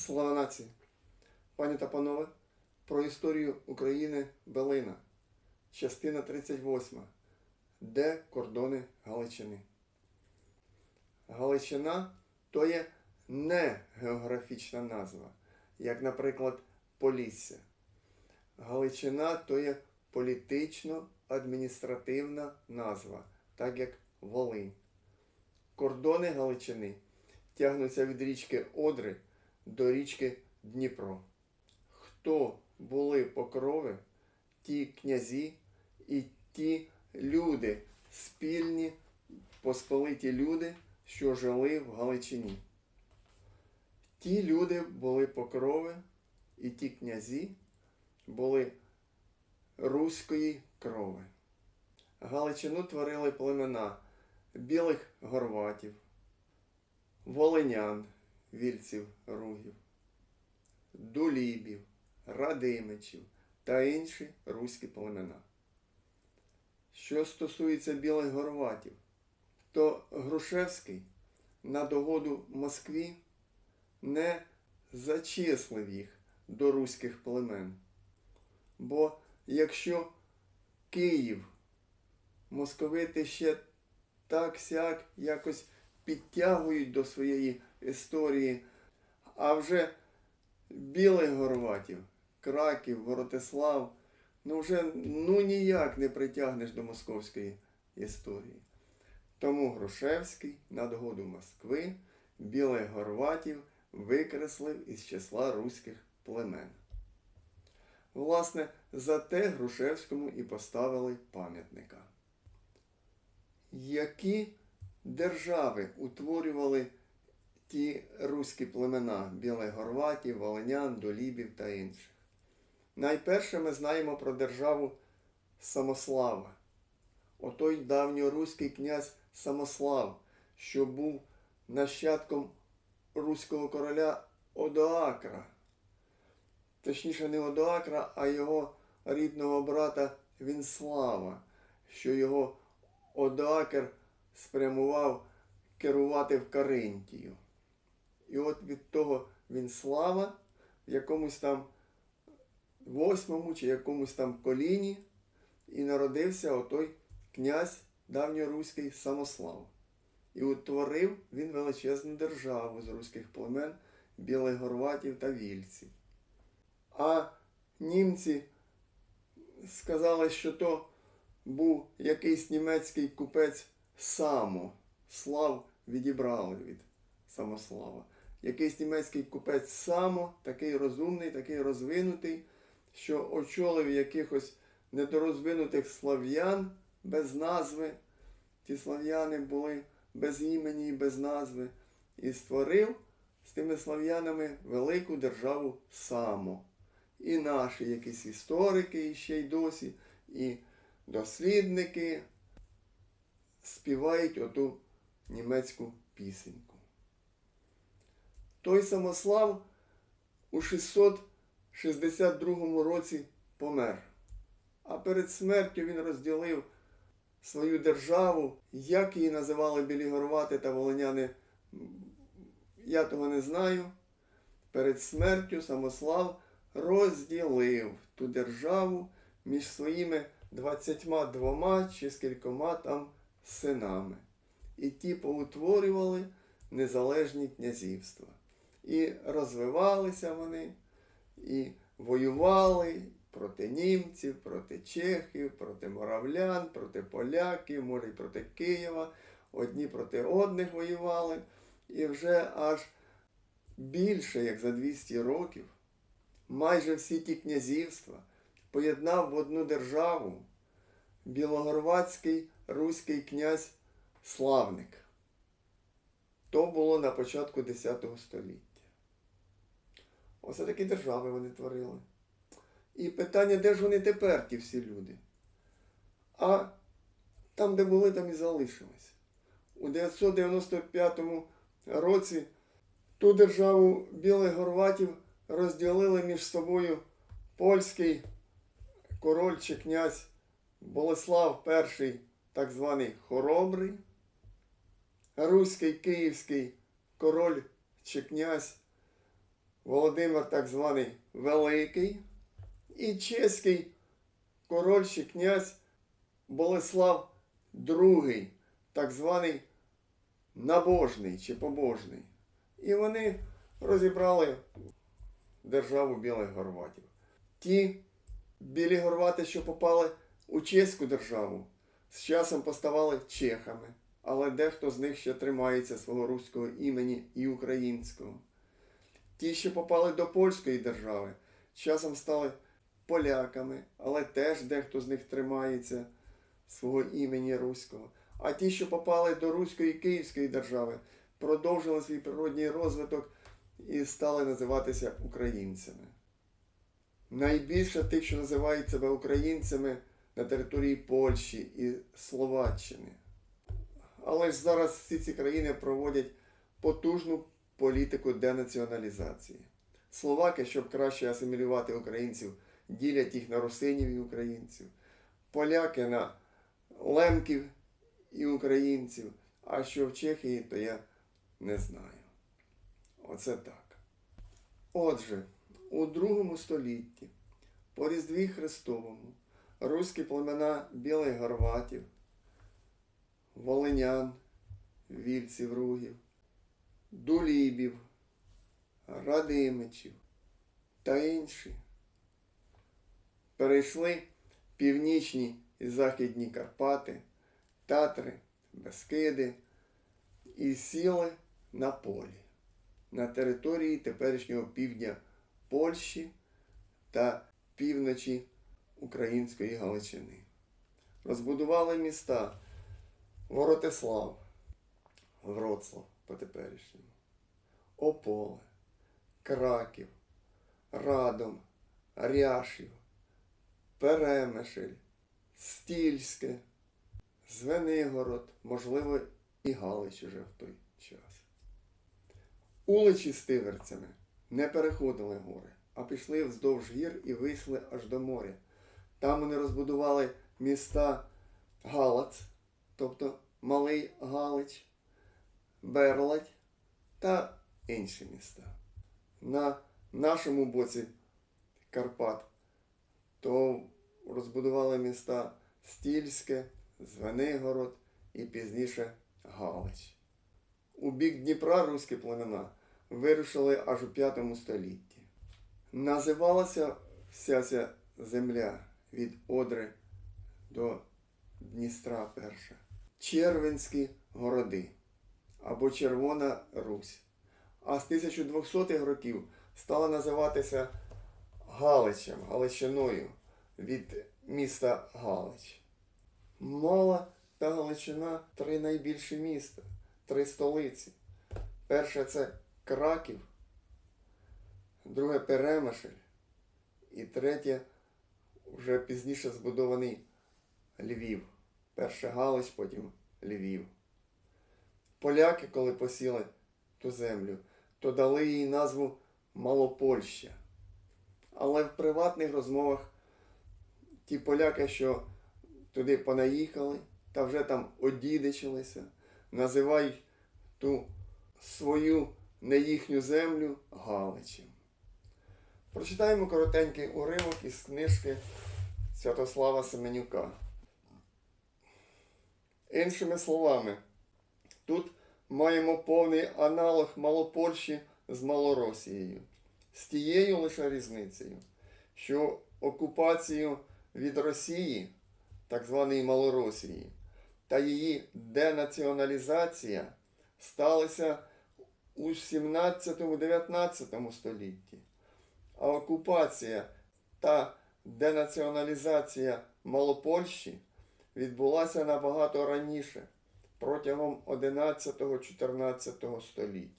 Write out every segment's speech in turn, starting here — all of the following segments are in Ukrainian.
Слава нації! Пані та панове, про історію України Белина, частина 38. Де кордони Галичини? Галичина то є не географічна назва, як, наприклад, Полісся. Галичина то є політично-адміністративна назва, так як Волинь. Кордони Галичини тягнуться від річки Одри до річки Дніпро. Хто були покрови, ті князі і ті люди, спільні посполиті люди, що жили в Галичині. Ті люди були покрови, і ті князі були руської крови. Галичину творили племена білих горватів, волинян, вільців, ругів, дулібів, радимичів та інші руські племена. Що стосується білих горватів, то Грушевський на догоду Москві не зачислив їх до руських племен. Бо якщо Київ московити ще так сяк якось підтягують до своєї історії, а вже білих горватів, Краків, Воротислав, ну вже ну ніяк не притягнеш до московської історії. Тому Грушевський на догоду Москви білих горватів викреслив із числа руських племен. Власне, за те Грушевському і поставили пам'ятника. Які держави утворювали ті руські племена білих горватів, волинян, долібів та інших? Найперше ми знаємо про державу Самослава. Отой давньоруський князь Самослав, що був нащадком руського короля Одоакра. Точніше, не Одоакра, а його рідного брата Вінслава, що його Одоакр спрямував керувати в Каринтію. І от від того Вінслава в якомусь там восьмому чи якомусь там коліні і народився отой князь давньоруський Самослав. І утворив він величезну державу з руських племен, білих горватів та вільців. А німці сказали, що то був якийсь німецький купець Само. Слав відібрали від Самослава. Якийсь німецький купець Само, такий розумний, такий розвинутий, що очолив якихось недорозвинутих слав'ян без назви. Ті слав'яни були без імені і без назви. І створив з тими слав'янами велику державу Само. І наші якісь історики ще й досі, і дослідники співають оту німецьку пісеньку. Той Самослав у 662 році помер. А перед смертю він розділив свою державу, як її називали білігорвати та волиняни, я того не знаю. Перед смертю Самослав розділив ту державу між своїми 22 чи скількома там синами. І ті поутворювали незалежні князівства. І розвивалися вони, і воювали проти німців, проти чехів, проти моравлян, проти поляків, може й проти Києва. Одні проти одних воювали. І вже аж більше як за 200 років майже всі ті князівства поєднав в одну державу білогорватський руський князь Славник. То було на початку X століття. Оце такі держави вони творили. І питання, де ж вони тепер, ті всі люди? А там, де були, там і залишились. У 995 році ту державу білих горватів розділили між собою польський король чи князь Болеслав І, так званий Хоробрий, руський київський король чи князь Володимир так званий Великий і чеський король чи князь Болеслав II, так званий набожний чи побожний. І вони розібрали державу білих горватів. Ті білі горвати, що попали у чеську державу, з часом поставали чехами, але дехто з них ще тримається свого руського імені і українського. Ті, що попали до польської держави, часом стали поляками, але теж дехто з них тримається свого імені руського. А ті, що попали до Руської Київської держави, продовжили свій природній розвиток і стали називатися українцями. Найбільше тих, що називають себе українцями на території Польщі і Словаччини. Але ж зараз всі ці країни проводять потужну політику денаціоналізації. Словаки, щоб краще асимілювати українців, ділять їх на русинів і українців, поляки на лемків і українців. А що в Чехії, то я не знаю. Оце так. Отже, у другому столітті, по Різдві Христовому, руські племена білих горватів, волинян, вільців ругів, дулібів, радимичів та інші перейшли північні і західні Карпати, Татри, Бескиди і сіли на полі на території теперішнього півдня Польщі та півночі Української Галичини. Розбудували міста Воротислав, Вроцлав по теперішньому, Ополе, Краків, Радом, Ряшів, Перемишль, Стільське, Звенигород, можливо, і Галич уже в той час. Уличі з тиверцями не переходили гори, а пішли вздовж гір і вийшли аж до моря. Там вони розбудували міста Галац, тобто Малий Галич, Берладь та інші міста. На нашому боці Карпат то розбудували міста Стільське, Звенигород і пізніше Галич. У бік Дніпра руські племена вирушили аж у V столітті. Називалася вся ця земля від Одри до Дністра перша. Червенські городи або Червона Русь. А з 1200-х років стала називатися Галичем, Галичиною від міста Галич. Мала та Галичина три найбільші міста, три столиці. Перше це Краків, друге Перемишль і третє вже пізніше збудований Львів. Перше Галич, потім Львів. Поляки, коли посіли ту землю, то дали їй назву Малопольща. Але в приватних розмовах ті поляки, що туди понаїхали та вже там одідичилися, називають ту свою не їхню землю Галичем. Прочитаємо коротенький уривок із книжки Святослава Семенюка. Іншими словами, тут маємо повний аналог Малопольщі з Малоросією, з тією лише різницею, що окупацію від Росії, так званої Малоросії, та її денаціоналізація сталися у 17-19 столітті, а окупація та денаціоналізація Малопольщі відбулася набагато раніше, протягом 11-14 століть.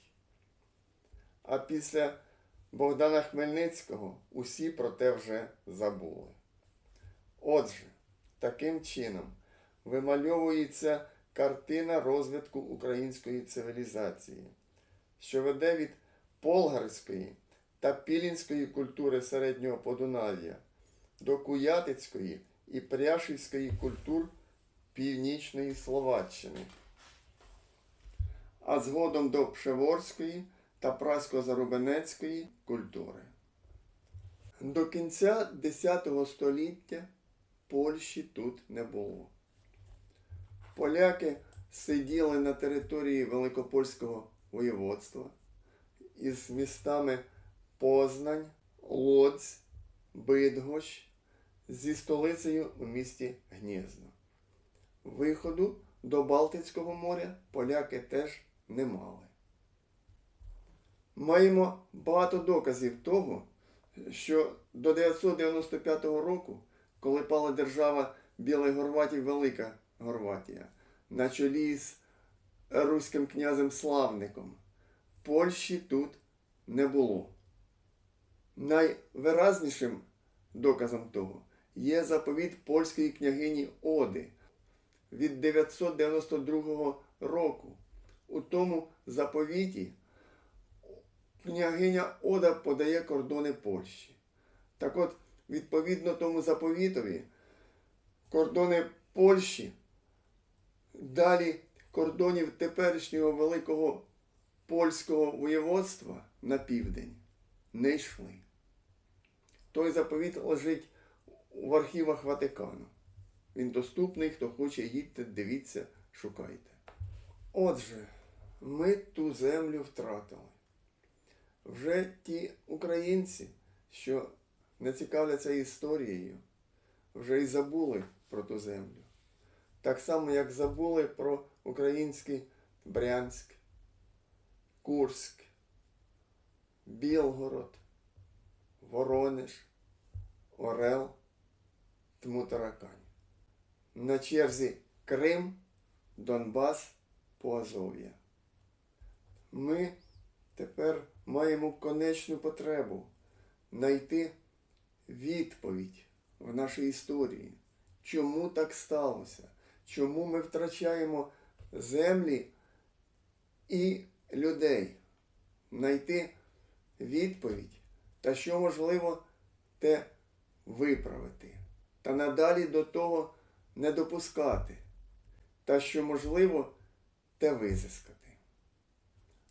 А після Богдана Хмельницького усі про те вже забули. Отже, таким чином вимальовується картина розвитку української цивілізації, що веде від полгарської та пілінської культури середнього Подунав'я до куятицької і пряшівської культур Північної Словаччини, а згодом до Пшеворської та прасько-зарубинецької культури. До кінця X століття Польщі тут не було. Поляки сиділи на території Великопольського воєводства із містами Познань, Лодзь, Бидгощ зі столицею у місті Гнєзно. Виходу до Балтицького моря поляки теж не мали. Маємо багато доказів того, що до 995 року, коли пала держава Білої Горватії Велика Горватія, на чолі з руським князем Славником, Польщі тут не було. Найвиразнішим доказом того є заповіт польської княгині Оди від 992 року. У тому заповіті княгиня Ода подає кордони Польщі. Так от, відповідно тому заповітові, кордони Польщі далі кордонів теперішнього великого польського воєводства на південь не йшли. Той заповіт лежить в архівах Ватикану. Він доступний, хто хоче, їдьте, дивіться, шукайте. Отже, ми ту землю втратили. Вже ті українці, що не цікавляться історією, вже й забули про ту землю. Так само, як забули про український Брянськ, Курськ, Білгород, Воронеж, Орел, Тмутаракань. На черзі Крим, Донбас, Поазов'я. Ми тепер маємо конечну потребу знайти відповідь в нашій історії, чому так сталося, чому ми втрачаємо землі і людей, знайти відповідь та що можливо те виправити, та надалі до того не допускати, та що можливо те визискати.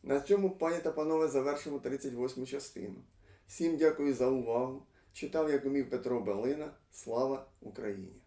На цьому, пані та панове, завершимо 38 частину. Всім дякую за увагу. Читав як умів Петро Белина. Слава Україні!